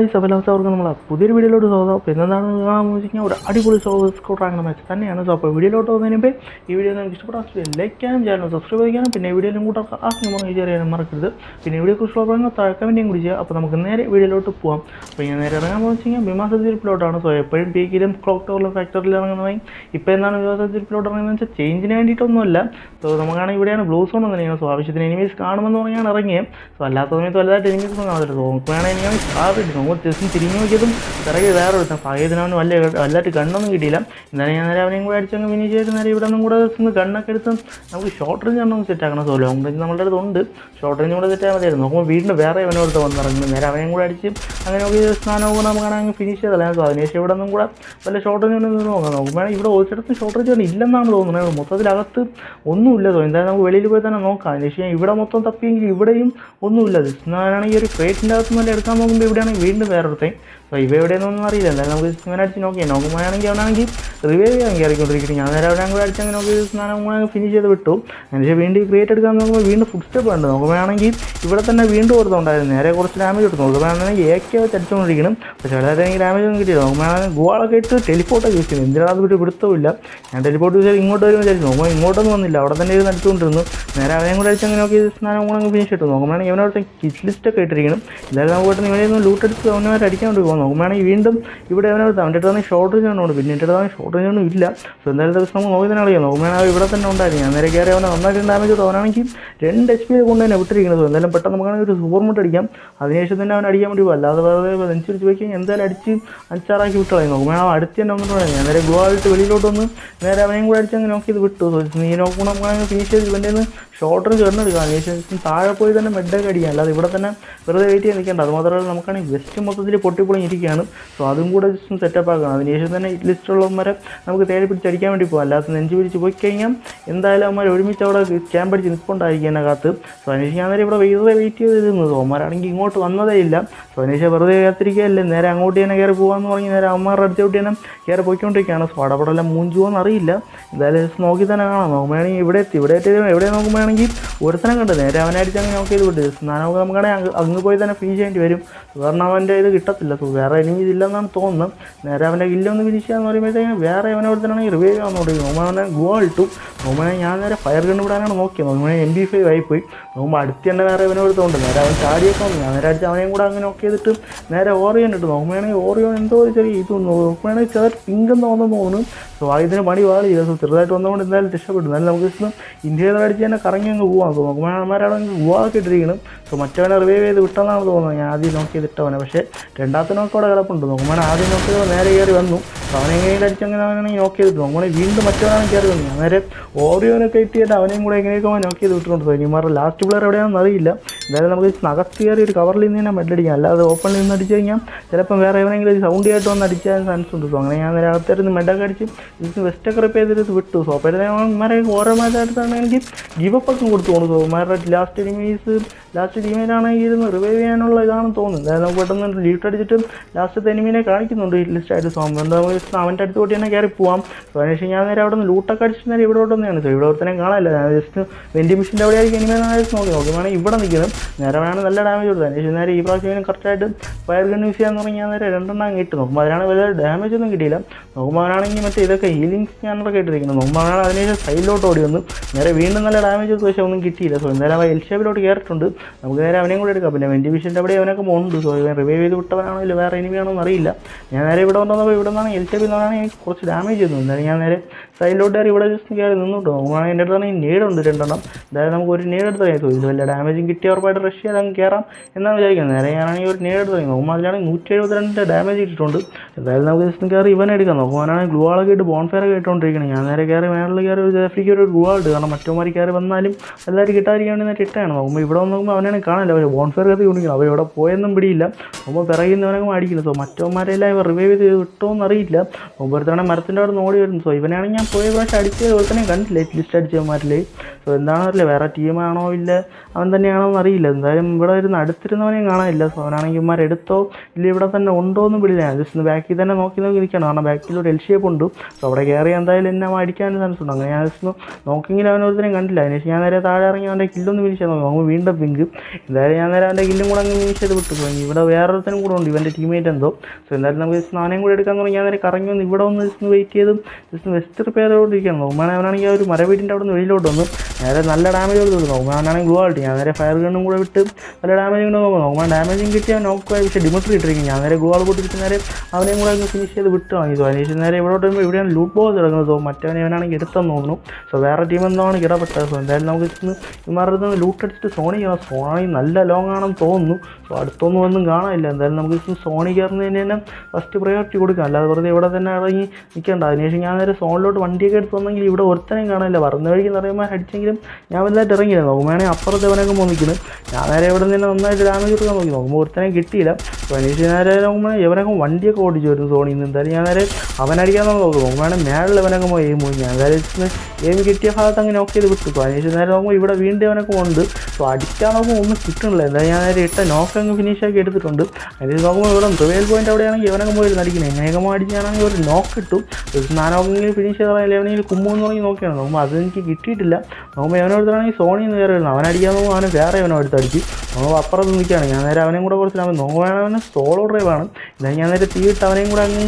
Guys അപ്പോൾ അവർക്ക് നമ്മൾ പുതിയൊരു വീഡിയോയിലോട്ട് സ്വാഗതം. അപ്പോൾ എന്താണ് കാണാൻ കഴിഞ്ഞാൽ ഒരു അടിപൊളി സ്കോട്ടർ അങ്ങനെ മാച്ച് തന്നെയാണ്. സോ അപ്പോൾ വീഡിയോയിലോട്ട് പോകുന്നതിന് മുമ്പേ ഈ വീഡിയോ നിങ്ങൾക്ക് ഇഷ്ടപ്പെടാൻ ലൈക്ക് ചെയ്യാനും ചാനൽ സബ്സ്ക്രൈബ് ചെയ്യാനും പിന്നെ വീഡിയോയിലും കൂടെ ആർക്കും ഈ ചെയ്യാൻ മറക്കരുത്. പിന്നെ വീഡിയോ കുറിച്ചുള്ള പറയുന്നത് താഴെ കമന്റും കൂടി ചെയ്യുക. അപ്പോൾ നമുക്ക് നേരെ വീഡിയോയിലോട്ട് പോകാം അപ്പോൾ ഞാൻ നേരെ ഇറങ്ങാൻ പോകുന്ന വെച്ച് കഴിഞ്ഞാൽ വിമാസത്തിരിപ്പിലോട്ടാണ് സോ എപ്പോഴും പീക്കിലും ക്ലോക്ക് ടവറിലും ഫാക്ടറിയിൽ ഇറങ്ങുന്നതായി ഇപ്പോൾ എന്താണ് വിമാസത്തിരിപ്പിലോട്ട് ഇറങ്ങുന്നത് വെച്ചാൽ ചേഞ്ചിന് വേണ്ടിയിട്ടൊന്നുമല്ല. സോ നമുക്കാണെങ്കിൽ ഇവിടെയാണ് ബ്ലൂ സോൺ തന്നെയാണ് സോ ആവശ്യത്തിന് എനിമീസ് കാണുമെന്ന് പറഞ്ഞാണ് ഇറങ്ങിയത്. സോ അല്ലാത്ത സമയത്ത് വലുതായിട്ട് എനിമീസ് ഒന്നും കാണത്തില്ല. സോ നമുക്ക് വേണമെങ്കിൽ ഞാൻ കാറിട്ട് നമുക്ക് ജസ്റ്റ് തിരിഞ്ഞു നോക്കിയതും പിറകെ വേറെ ഒരു അവന് വല്ല വല്ലായിട്ട് കണ്ണൊന്നും കിട്ടിയില്ല. എന്നാലും ഞാൻ നേരെ അവനെയും കൂടെ അടിച്ചങ്ങ് ഫിനിഷ് ചെയ്ത് നേരെ ഇവിടെ നിന്നും കൂടെ ഒന്ന് കണ്ണൊക്കെ എടുത്ത് നമുക്ക് ഷോർട്ട് റേഞ്ച് കണ്ണൊന്ന് സെറ്റ് ആക്കണം. സോ ലോങ് റേഞ്ച് നമ്മുടെ അടുത്ത് ഉണ്ട്. ഷോർട്ട് റേഞ്ച് കൂടെ സെറ്റ് ആയാൽ മതിയായിരുന്നു. നോക്കുമ്പോൾ വീടിന്റെ വേറെ അവനോട് വന്നിറങ്ങുന്നു നേരെ അവനെയും കൂടെ അടിച്ച് അങ്ങനെ നോക്കി സ്നാനമൊക്കെ നമുക്കാണെങ്കിൽ ഫിനിഷ് ചെയ്തല്ല. സോ അതിനുശേഷം ഇവിടെ നിന്നും കൂടെ വല്ല ഷോർട്ട് റേഞ്ച് നിന്ന് നോക്കാം. നോക്കുമ്പോൾ ഇവിടെ ഒരിടത്തും ഷോർട്ട് റേഞ്ച് കൊണ്ട് ഇല്ലെന്നാണ് തോന്നുന്നത്. മൊത്തത്തിലകത്ത് ഒന്നുമില്ല. തോന്നുന്നു എന്തായാലും നമുക്ക് വെളിയിൽ പോയി തന്നെ നോക്കാം. അതിനുശേഷം ഇവിടെ മൊത്തം തപ്പിയെങ്കിൽ ഇവിടെയും ഒന്നുമില്ല. സ്നാനാണെങ്കിൽ ഒരു ക്രേറ്റിന്റെ അകത്ത് നല്ല എടുക്കാൻ നോക്കുമ്പോൾ ഇവിടെയാണെങ്കിൽ വീണ്ടും വേറൊരുത്തൻ സോ ഇവ എവിടെയെന്നൊന്നും അറിയില്ല. എന്തായാലും നമുക്ക് ഇങ്ങനെ അടിച്ച് നോക്കിയാൽ നോക്കുമ്പോഴാണെങ്കിൽ അവനാണെങ്കിൽ റിവൈവ് ചെയ്യാൻ കയറിക്കൊണ്ടിരിക്കുന്നത് ഞാൻ നേരെ അവനെ കൂടെ അടിച്ച് അങ്ങനെ നോക്കി സ്നാനം ഫിനിഷ് ചെയ്ത് വിട്ടു. അതിനുശേഷം വീണ്ടും ക്രിയേറ്റ് എടുക്കാൻ നോക്കുമ്പോൾ വീണ്ടും ഫുഡ് സ്റ്റെപ്പ് ഉണ്ട് നോക്കുമ്പോഴാണെങ്കിൽ ഇവിടെ തന്നെ വീണ്ടും ഓർത്തുണ്ടായിരുന്നു നേരെ കുറച്ച് ഡാമേജ് എടുത്തു. നോക്കുമ്പോഴാണെങ്കിൽ ഏക്കെ വെച്ച് പക്ഷേ വളരെ എനിക്ക് ഡാമേജ് ഒന്നും കിട്ടിയില്ല. നോക്കുമ്പോഴാണെങ്കിൽ ഗോളൊക്കെ ഇട്ട് ടെലിപ്പോർട്ടൊക്കെ യൂസ് ചെയ്യുന്നു. എന്തിനാണ് അത് വിട്ട് പിടുത്തമില്ല ഞാൻ ടെലിപ്പോർട്ട് യൂസ് ചെയ്ത് ഇങ്ങോട്ട് വരുമ്പോൾ വിചാരിച്ചു. നോക്കുമ്പോൾ ഇങ്ങോട്ടൊന്നും വന്നില്ല. അവിടെ തന്നെ ഇരുന്ന് അടിച്ചുകൊണ്ടിരുന്നു. നേരെ അവനെയും കൂടെ അടിച്ച് അങ്ങനെ നോക്കി സ്നാനം കൂടെ ഫിനിഷ് ഇട്ടു. നോക്കുമ്പോഴാണെങ്കിൽ ഇവനോട് കിസ് ലിസ്റ്റൊക്കെ ഇട്ടിരിക്കണം. എന്തായാലും നമുക്ക് പെട്ടെന്ന് നിന്ന് ലൂട്ടെടുത്ത് അവനവരെ അടിക്കാൻ പോകും നോക്കുമ്പോഴാണെങ്കിൽ വീണ്ടും ഇവിടെ അവനൊരു അവന്റെ തന്നെ ഷോർട്ട് റേഞ്ച് ഉണ്ട് പിന്നെ എന്റെ അടുത്ത് ഷോർട്ട് റേഞ്ച് ഒന്നും ഇല്ല. സോ എന്തായാലും ദിവസം നമ്മൾ നോക്കി തന്നെ അറിയാം നോക്കുമ്പോഴാണ് ഇവിടെ തന്നെ ഉണ്ടായിരുന്നു ഞാൻ നേരെ കയറി അവനെ നന്നായിട്ട് ഡാമേജ് തോന്നാണെങ്കിൽ രണ്ട് എച്ച് പി കൊണ്ട് തന്നെ വിട്ടിരിക്കുന്നത്. എന്തായാലും പെട്ടെന്ന് നമുക്കാണെങ്കിൽ ഒരു സൂപ്പർ മുട്ട് അടിക്കാം. അതിനുശേഷം തന്നെ അവൻ അടിക്കാൻ പോകും അല്ലാതെ വെറുതെ നെഞ്ചിരിച്ച് പോയി കഴിഞ്ഞാൽ എന്തായാലും അടിച്ച് അഞ്ചാറാക്കി വിട്ടളയും നോക്കുമ്പോൾ അടുത്ത് തന്നെ വന്നിട്ട് ഞാൻ നേരെ ഗോ ആയിട്ട് വെളിയിലോട്ട് വന്ന് നേരെ അവനെയും കൂടെ അടിച്ച് അങ്ങ് നോക്കി ഇത് വിട്ടു. നീ നോക്കുമ്പോൾ നമുക്കാണെങ്കിൽ ഫിനിഷ് ചെയ്ത് ഇവന്റെ ഷോർട്ടർ ചേർന്നെടുക്കാം അതിനുശേഷം താഴെ പോയി തന്നെ മെഡൊക്കെ അടിക്കാം. അല്ലാതെ ഇവിടെ തന്നെ വെറുതെ വെയിറ്റ് ചെയ്യാൻ നിൽക്കേണ്ട. അതുമാത്രമല്ല നമുക്കാണെങ്കിൽ വെസ്റ്റ് മൊത്തത്തിൽ പൊട്ടിപ്പൊളിഞ്ഞിരിക്കുകയാണ്. സോ അതും കൂടെ ജസ്റ്റ് സെറ്റപ്പ് ആക്കണം. അതിനുശേഷം തന്നെ ലിസ്റ്റുള്ളവന്മാരെ നമുക്ക് തേടി പിടിച്ചടിക്കാൻ വേണ്ടി പോകാം. അല്ലാതെ നെഞ്ച് പിടിച്ച് പോയി കഴിഞ്ഞാൽ എന്തായാലും അവന്മാർ ഒരുമിച്ച് അവിടെ ക്യാമ്പ് അടിച്ച് നിൽപ്പുണ്ടായിരിക്കും എന്നെ കാത്ത് സോ അതിനുശേഷം ഞാൻ നേരെ ഇവിടെ വെറുതെ വെയിറ്റ് ചെയ്തിരുന്നത് അവന്മാരാണെങ്കിൽ ഇങ്ങോട്ട് വന്നതേ ഇല്ല. സോ അതിനുശേഷം വെറുതെ കാത്തിരിക്കുകയല്ലേ. നേരെ അങ്ങോട്ട് തന്നെ കയറി പോകാമെന്ന് പറഞ്ഞ് നേരെ അവന്മാരുടെ അടുത്തോട്ട് തന്നെ കയറി പോയിക്കൊണ്ടിരിക്കുകയാണ്. സോ അടപടെല്ലാം മൂഞ്ചുവോ എന്നറിയില്ല എന്തായാലും നോക്കി തന്നെ കാണാം. നോക്കുമ്പോഴാണെങ്കിൽ ഇവിടെ എത്തി. ഇവിടെ എത്തി എവിടെ നോക്കുമ്പോഴാണെങ്കിൽ ഒരുത്തനം കണ്ട്. നേരെ അവനെ അങ്ങനെ നോക്കി ചെയ്ത് വിട്ട്. സ്നാനമൊക്കെ നമുക്കാണെങ്കിൽ അങ്ങ് അങ്ങ് പോയി തന്നെ ഫീ ചെയ്യേണ്ടി വരും. കാരണം അവന്റെ ഇത് കിട്ടത്തില്ല. സോ വേറെ ഇനി ഇതില്ലെന്നാണ് തോന്നുന്നത്. നേരെ അവന്റെ ഇല്ലൊന്ന് ചെയ്യാന്ന് പറയുമ്പോഴത്തേക്കും വേറെ അവനെ ഒരുത്തനാണെങ്കിൽ റിവൈവ് ചെയ്യാൻ തുടങ്ങി. നോമാനെ അവനെ ഗോ ഇട്ടു. നോക്കുമ്പോൾ ഞാൻ നേരെ ഫയർ ഗണ്ണ് വിടാനാണ് നോക്കിയത്. നോക്കുമ്പോൾ എം ബി ഫൈവ് ആയിപ്പോയി നോമ്പ് അടുത്ത് തന്നെ വേറെ അവനെ എടുത്തുകൊണ്ട് നേരെ അവൻ ചാടിയൊക്കെ വന്നു. ഞാൻ നേരെ അടിച്ച് അവനെയും കൂടെ അങ്ങനെ നോക്കി ചെയ്തിട്ട് നേരെ ഓറിയൻ ഇട്ടു. നോക്കുമ്പോഴാണെങ്കിൽ ഓറിയോൺ എന്തോ ഒരു ചെറിയ ഇത് നോക്കുകയാണെങ്കിൽ ചെറിയ പിങ്ക് എന്ന് തോന്നുന്നു. തോന്നുന്നു സോ ഇതിന് പണി വാളിയില്ല സോ ചെറുതായിട്ട് വന്നുകൊണ്ട് എന്തായാലും രക്ഷപ്പെട്ടു. എന്നാലും നമുക്ക് ഇന്ത്യയിൽ അടിച്ച് തന്നെ കറങ്ങി അങ്ങ് പോകാൻ തോന്നുന്നു. നോക്കുമ്പോഴാണെങ്കിൽ ഗുവാക്കെ ഇട്ടിരിക്കണം. സോ മറ്റവനെ റിവൈവ് ചെയ്ത് വിട്ടെന്നാണ് തോന്നുന്നത് ഞാൻ ആദ്യം നോക്കി ചെയ്തിട്ടവനെ പക്ഷേ രണ്ടാമത്തെ നോക്കോടെ കിടപ്പുണ്ട്. നോക്കുമ്പോൾ ആദ്യം നോക്കിയത് നേരെ കയറി വന്നു. സോ അവനെ എങ്ങനെയും അടിച്ച് അങ്ങനെ അവനാണെങ്കിൽ നോക്കി ചെയ്തിട്ട് നോക്കുമ്പോൾ വീണ്ടും മറ്റവനാണ് കയറി വന്നു. ഞാൻ നേരെ ഓറിയോനൊക്കെ ഇട്ടിട്ട് അവനെയും കൂടെ എങ്ങനെയൊക്കെ നോക്കി ചെയ്ത് വിട്ടിട്ടുണ്ട്. സോ ഇനിമാരുടെ ലാസ്റ്റ് പ്ലെയർ എവിടെയാണെന്ന് അറിയില്ല. എന്തായാലും നമുക്ക് നഗസ് കയറി ഒരു കവറിൽ നിന്ന് തന്നെ മെഡടിക്കാം അല്ലാതെ ഓപ്പണിൽ നിന്ന് അടിച്ച് കഴിഞ്ഞാൽ ചിലപ്പം വേറെ എവിടെയെങ്കിലും ഒരു സൗണ്ട് ആയിട്ട് വന്ന് അടിച്ചാൽ ചാൻസ് ഉണ്ട്. സോ അങ്ങനെ ഞാൻ നേരെ അകത്തായിരുന്നു മെഡൊക്കെ അടിച്ച് ഇതിന് വെസ്റ്റൊക്കെ റിപ്പ് ചെയ്തിട്ട് വിട്ടു. സോ അപ്പോഴത്തേമാരെ ഓരോ മാച്ചായിട്ടാണെങ്കിൽ ഗിവപ്പ് ഒക്കെ കൊടുത്തു തോന്നുന്നു. സോ മാരുടെ ലാസ്റ്റ് ടീമീസ് ലാസ്റ്റ് ടീമിലാണെങ്കിൽ ഇരുന്ന് റിവൈവ് ചെയ്യാനുള്ള ഇതാണെന്ന് തോന്നുന്നു. അതായത് നമുക്ക് പെട്ടെന്ന് ലീഫ്റ്റ് അടിച്ചിട്ട് ലാസ്റ്റ് എനിമീനെ കാണിക്കുന്നുണ്ട് ലിസ്റ്റ് ആയിട്ട്. സോ എന്താ അവന്റെ അടുത്ത് കൂട്ടി തന്നെ കയറി പോവാം. സോ അതിനുശേഷം ഞാൻ നേരെ അവിടെ നിന്ന് ലൂട്ടൊക്കെ അടിച്ച് നേരെ ഇവിടെ വന്നെയാണ് സോ ഇവിടെ ഒരുത്തനെ കാണാനില്ല. ഞാൻ ജസ്റ്റ് വെന്റിമിഷന്റെ അവിടെ ആയിരിക്കും എനിമേ നോക്കി. നോക്കി വേണമെങ്കിൽ ഇവിടെ നിൽക്കുന്നത് നേരെ വേണം നല്ല ഡാമേജ് കൊടുത്തത്. ശരി നേരെ ഈ പ്രാവശ്യം കറക്റ്റായിട്ട് ഫയർ ഗൺ യൂസ് ചെയ്യാൻ തുടങ്ങിയാൽ നേരെ രണ്ടെണ്ണം അങ്ങ് ഇട്ട് നോക്കുമ്പോൾ അതിനാണ് വലിയ ഡാമേജ് ഒന്നും കിട്ടിയില്ല. നോക്കുമ്പോൾ അവനാണെങ്കിൽ മറ്റേ ഇതൊക്കെ ഹീലിംഗ് സ്കാനറൊക്കെ ഇട്ടിരിക്കുന്നത് നോക്കുമ്പോൾ അവനാണ് അതിനുശേഷം സൈഡിലോട്ട് ഓടി വന്നു നേരെ വീണ്ടും നല്ല ഡാമേജ് പക്ഷേ ഒന്നും കിട്ടിയില്ല. സോ എന്തായാലും അവൻ എൽ ഷേപ്പിലോട്ട് കയറിയിട്ടുണ്ട് നമുക്ക് നേരെ അവനെയും കൂടെ എടുക്കാം. പിന്നെ വെന്റിവിഷന്റെ അവിടെ അവനൊക്കെ ഉണ്ട് സോ ഇവൻ റിവൈവ് ചെയ്ത് വിട്ടവനാണോ ഇല്ല വേറെ എനിമിയാണോ എന്നറിയില്ല ഞാൻ നേരെ ഇവിടെ വന്നപ്പോൾ ഇവിടെ നിന്നാണ് എൽ ഷേപ്പിൽ നിന്നാണ് എനിക്ക് കുറച്ച് ഡാമേജ് ചെയ്തു എന്തായാലും ഞാൻ നേരെ സൈഡിലോട്ട് കയറി ഇവിടെ ജസ്റ്റ് കയറി നിന്നിട്ട്. നോക്കുകയാണെങ്കിൽ എന്റെ അടുത്താണ് ഈ നേടുണ്ട് രണ്ടെണ്ണം. അതായത് നമുക്ക് ഒരു നേട് എടുത്ത് കഴിയും ഇത് വല്ല ഡാമേജും കിട്ടിയ ഉറപ്പായിട്ട് റഷ് ചെയ്ത് അങ്ങ് കയറാം എന്നാണ് വിചാരിക്കുന്നത്. നേരെ ഞാനാണെങ്കിൽ ഒരു നേരെ എടുത്ത് കഴിയും നോക്കുമ്പോൾ അതിലാണെങ്കിൽ നൂറ്റി എഴുപത്തിരണ്ട് ഡാമേജ് ഇട്ടിട്ടുണ്ട്. എന്തായാലും നമുക്ക് ജസ്റ്റ് കയറി ഇവനെ എടുക്കാം. നോക്കുവാനാണെങ്കിൽ ഗ്ലൂ ആളൊക്കെ ഇട്ട് ബോൺഫയർ ഒക്കെ ഇട്ടുകൊണ്ടിരിക്കണം. ഞാൻ നേരെ കയറി മേളിൽ കയറി ഒരു ജാഫ്രിക്ക് ഒരു ഗ്ലൂ ആളുണ്ട് കാരണം മറ്റോമാരി കയറി വന്നാലും എല്ലാവരും കിട്ടാതിരിക്കാൻ വേണ്ടി നേരെ ഇട്ടാണ് നോക്കുമ്പോൾ ഇവിടെ നോക്കുമ്പോൾ അവനാണ് കാണില്ല അവർ ബോൺഫെയർ കത്തി കൊണ്ടിരിക്കണം അവർ ഇവിടെ പോയെന്നും പിടിയില്ല. നോക്കുമ്പോൾ പിറകിൽ അടിക്കില്ല സോ മറ്റോമാരെല്ലാം ഇവർ റിവൈവ് ചെയ്ത് വിട്ടോന്ന് അറിയില്ല. മുമ്പൊരുത്തവണ മരത്തിന്റെ അവിടെ നിന്ന് ഓടി വരുന്നു. സോ ഇവനാണെങ്കിൽ ഞാൻ പോയ പ്രാവശ്യം അടിച്ചത് പോലെ തന്നെ കണ്ടില്ല ലിസ്റ്റ് അടിച്ചവന്മാരിൽ സോ എന്താണെന്നറിയില്ല. വേറെ ടീമാണോ ഇല്ല. അവൻ തന്നെയാണോ എന്നറിയില്ല എന്തായാലും ഇവിടെ ഇരുന്ന് അടുത്തിരുന്നവനെയും കാണാനില്ല സോ അവനാണെങ്കിൽ ഇമാർ എടുത്തോ ഇല്ല ഇവിടെ തന്നെ ഉണ്ടോ എന്ന് പിടിയില്ല. ഞാൻ ജസ്റ്റ് ബാക്കിൽ തന്നെ നോക്കി നോക്കി നിൽക്കണം കാരണം ബാക്കിൽ ഒരു എൽ ഷേപ്പ് ഉണ്ട്. സോ അവിടെ കയറി എന്തായാലും എന്നെ അവൻ അടിക്കാൻ ചാൻസ് ഉണ്ട് അങ്ങനെ ഞാൻ ജസ്റ്റ് നോക്കിയെങ്കിൽ അവൻ കണ്ടില്ല. അതിനുശേഷം ഞാൻ നേരെ താഴെ ഇറങ്ങി അവന്റെ കില്ലൊന്ന് ഫിനിഷ് നോക്കി. നമുക്ക് വീണ്ടും പിങ്ക്. എന്തായാലും ഞാൻ നേരെ അവന്റെ കില്ലും കൂടെ അങ്ങ് ഫിനിഷ് ചെയ്ത് വിട്ടു. പോയി ഇവിടെ വേറൊരുത്തനും കൂടെ ഉണ്ട്. ഇവന്റെ ടീമേറ്റ് എന്തോ. സോ എന്തായാലും നമുക്ക് ജസ്റ്റ് നാണയം കൂടെ എടുക്കാൻ തുടങ്ങി. ഞാൻ നേരെ കറങ്ങി വന്ന് ഇവിടെ ഒന്ന് ജസ്റ്റ് വെയിറ്റ് ചെയ്തും ജസ്റ്റ് വെസ്റ്റ് റിപ്പയർ ചെയ്തുകൊണ്ടിരിക്കുകയാണ്. നോക്കുമ്പോൾ അവനാണെങ്കിൽ ആ ഒരു മരവീടിന്റെ അവിടെ നിന്ന് വെളിയിലോട്ട് വന്നു നേരെ നല്ല ഡാമേജ് കൊടുത്തു നോക്കുമ്പോൾ അവനാണെങ്കിൽ ഗ്ലൂ ആൾട്ടി. ഞാൻ നേരെ ഫയർ ഗണ്ണും കൂടെ വിട്ട് നല്ല ഡാമേജ് കൊണ്ട് നോക്കും നോക്കുമ്പോൾ ഡാമേജും കിട്ടിയ നോക്കുക പക്ഷേ ഡിമിട്രി ഇട്ടിരിക്കും. ഞാൻ നേരെ ഗ്ലൂ ആൾ കൂട്ടിട്ട് നേരെ അവനെയും കൂടെ ഫിനിഷ് ചെയ്ത് വിട്ട് വാങ്ങി സോ അതിനുശേഷം നേരെ ഇവിടോട്ട് വരുമ്പോൾ ഇവിടെയാണ് ലൂട്ട് ബോസ് തുടങ്ങുന്നത് സോ മറ്റവനെ ഇവനാണെങ്കിൽ എടുത്തെന്ന് തോന്നുന്നു. സോ വേറെ ടീം എന്താണ് ഇടപെട്ടത് സോ എന്തായാലും നമുക്ക് ഇന്ന് ഇമാരുടെ ലൂട്ട് അടിച്ചിട്ട് സോണി കയറാം സോണി നല്ല ലോങ് ആണെന്ന് തോന്നുന്നു. സോ അടുത്തൊന്നും ഒന്നും കാണാനില്ല. എന്തായാലും നമുക്ക് സോണി കയറുന്നതിന് തന്നെ ഫസ്റ്റ് പ്രയോറിറ്റി കൊടുക്കാം. അല്ലാതെ വെറുതെ ഇവിടെ തന്നെ ഇറങ്ങി നിൽക്കേണ്ട അതിനുശേഷം ഞാൻ നേരെ സോണിലോട്ട് വണ്ടിയൊക്കെ എടുത്ത് വന്നെങ്കിൽ ഇവിടെ ഒരുത്തനെയും കാണാനില്ല. പറഞ്ഞ വഴിക്ക് നിറയുമ്പോൾ അടിച്ചെങ്കിലും ഞാൻ വലുതായിട്ട് ഇറങ്ങിയില്ല. നോക്കുമ്പോഴാണെങ്കിൽ അപ്പുറത്ത് അവനൊക്കെ വന്നിരിക്കുന്നത്. ഞാൻ നേരെ ഇവിടെ നിന്ന് നന്നായിട്ട് ഡാമേജ് കൊടുക്കാൻ നോക്കി. നോക്കുമ്പോൾ ഒരുത്തനെ കിട്ടിയില്ല. അപ്പോൾ നേരെ നോക്കുമ്പോൾ ഇവനൊക്കെ വണ്ടിയൊക്കെ ഓടിച്ചു വരുന്നു സോണിയിൽ നിന്ന്. എന്തായാലും ഞാൻ നേരെ അവനടിക്കാൻ നോക്കി. നോക്കും നോക്കുമ്പോഴാണെങ്കിൽ മേളിൽ ഇവനൊക്കെ പോയി എയിം പോയി. ഞാൻ നേരെ എയിം കിട്ടിയ ഭാഗത്ത് അങ്ങനെ നോക്കി ഇത് വിട്ടു. അപ്പോൾ നേരെ നോക്കുമ്പോൾ ഇവിടെ വീണ്ടും അവനൊക്കെ ഉണ്ട്. സോ അടിക്കാൻ നോക്കുമ്പോൾ ഒന്നും കിട്ടണില്ല. എന്തായാലും ഞാൻ നേരെ ഇട്ട നോക്ക് അങ്ങ് ഫിനിഷ് ആക്കി എടുത്തിട്ടുണ്ട്. അതിന് നോക്കുമ്പോൾ ഇവിടെ റിവേൽ പോയിന്റ് അവിടെയാണെങ്കിൽ ഇവനൊക്കെ പോയി അടിക്കുന്നത് എങ്ങനെയൊക്കെ അടിക്കാനാണെങ്കിൽ ഒരു നോക്ക് നാനോക്കെങ്കിലും ഫിനിഷ് ചെയ്താൽ എവനെങ്കിലും കുമ്പോന്ന് തുടങ്ങി നോക്കിയാണ്. നോക്കുമ്പോൾ അത് എനിക്ക് കിട്ടിയിട്ടില്ല. നോക്കുമ്പോൾ എവനോടത്താണെങ്കിൽ സോണി എന്ന് കയറി അവനടിക്കാൻ പോകും അവന് വേറെ അവനോ എടുത്തടിച്ച് നോക്കുമ്പോൾ അപ്പുറത്ത് നിൽക്കുകയാണ്. ഞാൻ നേരെ അവനെയും കൂടെ കുറച്ച് അവൻ അവന് സോളോ ഡ്രൈവാണ് എന്നാൽ ഞാൻ നേരെ തീയിട്ട് അവനെയും കൂടെ അങ്ങ്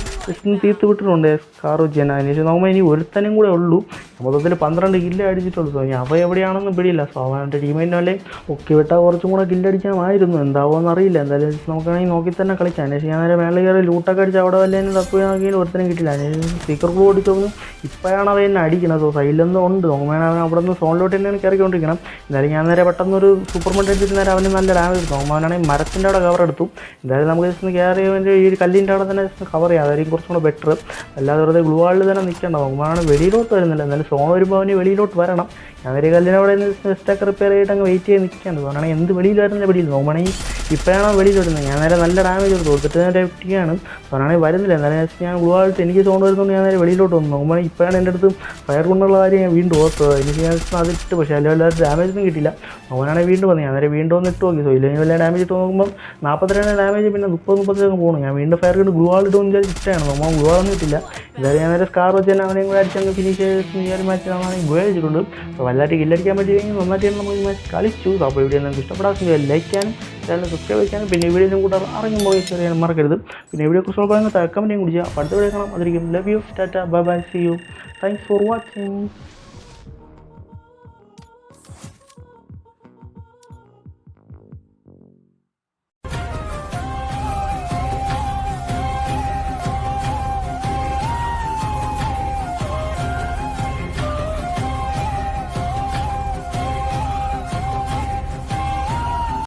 തീർത്ത് വിട്ടിട്ടുണ്ട്. കാർ ജന അതിനുശേഷം നോക്കുമ്പോൾ ഇനി ഒരുത്തനും കൂടെ ഉള്ളൂ. മൊത്തത്തിൽ പന്ത്രണ്ട് കില്ല് അടിച്ചിട്ടുള്ളൂ. സോ ഇനി അവ എവിടെയാണെന്ന് പിടിയില്ല. സോ അവന്റെ ടീമിന്റെ അല്ലേ ഒക്കെ വിട്ടാൽ കുറച്ചും കൂടെ കില്ലടിക്കാമായിരുന്നു എന്താവുമെന്ന് അറിയില്ല. എന്തായാലും നമുക്കാണെങ്കിൽ നോക്കി തന്നെ കളിക്കാം. അതിനുശേഷം ഞാൻ നേരെ മേളിൽ കയറി ലൂട്ടൊക്കെ അടിച്ച് അവിടെ വല്ല തപ്പി നോക്കിയാൽ ഒരുത്തനും കിട്ടില്ല. അതിനുശേഷം സ്പീക്കർ ക്ലൂ അടിച്ചൊന്ന് ഇപ്പോഴാണ് അവ എന്നെ അടിക്കുന്നത്. സോ സൈഡിലൊന്നും ഉണ്ട്. നോക്കുമ്പോൾ അവൻ അവിടെ നിന്ന് സോണിലോട്ട് തന്നെയാണ് കയറിക്കൊണ്ടിരിക്കണം എന്തായാലും ഞാൻ നേരെ പെട്ടെന്ന് ഒരു സൂപ്പർ മെന്റ് അടിച്ചിട്ട് നേരെ അവന് നല്ല ഡാമേജ് നോക്കുമ്പോൾ അവനാണെങ്കിൽ മരത്തിന്റെ അവിടെ കവർ എടുത്തു. എന്തായാലും നമുക്ക് ജസ്റ്റ് ഒന്ന് കയറി വേണ്ടി ഈ ഒരു കല്ലിന്റെ അവിടെ തന്നെ ജസ്റ്റ് കവർ ചെയ്യാം. അതായിരിക്കും കുറച്ചും കൂടെ ബെറ്റർ അല്ലാതെ വെറുതെ ഗ്ലുവാളിൽ തന്നെ നിൽക്കേണ്ട. അവന്മാരാണ് വെളിയിലോട്ട് വരുന്നില്ല. എന്നാലും സോൺ വരുമ്പോൾ അവന് വെളിയിലോട്ട് വരണം. ഞാൻ ഒരു കല്ലിനവിടെ ജസ്റ്റൊക്കെ റിപ്പയർ ചെയ്തിട്ട് അങ്ങ് വെയിറ്റ് ചെയ്ത് നിൽക്കുകയാണ്. അതുകൊണ്ടാണ് എന്ത് വെളിയിൽ. വരുന്നില്ല വെളിയിൽ നോക്കുവാണെങ്കിൽ ഇപ്പോഴാണ് വെളിയിൽ വരുന്നത്? ഞാൻ നേരെ നല്ല ഡാമേജ് എടുത്തു. കൊടുത്തിട്ട് നേരെ ഒറ്റിയാണ് അതുകൊണ്ടാണെങ്കിൽ വരുന്നില്ല. എന്നാലും ജസ്റ്റ് ഞാൻ ഗ്ലൂ ആയിട്ട് എനിക്ക് സോൺ വരുന്നതുകൊണ്ട് ഞാൻ നേരെ വെളിയിലോട്ട് വന്നു. നോമണി ഇപ്പോഴാണ് എന്റെ അടുത്ത് ഫയർ കൊണ്ടുള്ള കാര്യം ഞാൻ വീണ്ടും ഓർത്തത് എനിക്ക് ഞാൻ അതിട്ട് പക്ഷേ വല്ലാതെ ഡാമേജ് ഒന്നും കിട്ടില്ല അവനാണെങ്കിൽ വീണ്ടും വന്നു. ഞാൻ നേരെ വീണ്ടും ഒന്ന് ഇട്ട് നോക്കി സോ ഇല്ലെങ്കിൽ വലിയ ഡാമേജ് ഇട്ട് നോക്കുമ്പോൾ നാൽപ്പത്തിരണ്ട് ഡാമേജ് പിന്നെ മുപ്പത് മുപ്പത്തിരണ്ട് പോകണം ഞാൻ വീണ്ടും ഫയർ കണ്ട് ഗ്ലൂ ആൾ എന്ന് ഇഷ്ടമാണ്. നമ്മൾ ഗ്ലൂ ആളൊന്നും കിട്ടില്ല എന്തായാലും ഞാൻ നേരെ സ്കാർ വെച്ച് തന്നെ അവനെയും കൂടെ അടിച്ചങ്ങ് ഫിനിഷ് ചെയ്ത് ഈ ഒരു മാച്ച് നമ്മളാണെങ്കിൽ ഉപയോഗിച്ചിട്ടുണ്ട് അപ്പോൾ വല്ലായിട്ട് കില്ലടിക്കാൻ പറ്റിയെങ്കിൽ നന്നായിട്ട് നമ്മൾ ഈ മാച്ച് കളിച്ചു. അപ്പോൾ ഇവിടെ നിങ്ങൾക്ക് ഇഷ്ടപ്പെടാമെങ്കിൽ ലൈക്ക് ചെയ്യാനും ചാനൽ സബ്സ്ക്രൈബ് ചെയ്യാനും പിന്നെ ഈ വീഡിയോ കൂടെ ഇറങ്ങുമ്പോൾ ചെയ്യാൻ മറക്കരുത്. പിന്നെ വീഡിയോ കുറിച്ച് പറയുന്നത് കമന്റും കുടിക്കുക അപ്പോൾ അടുത്ത വീഡിയോ കാണാം. അതിരിക്കും. Love you Tata bye bye see you thanks for watching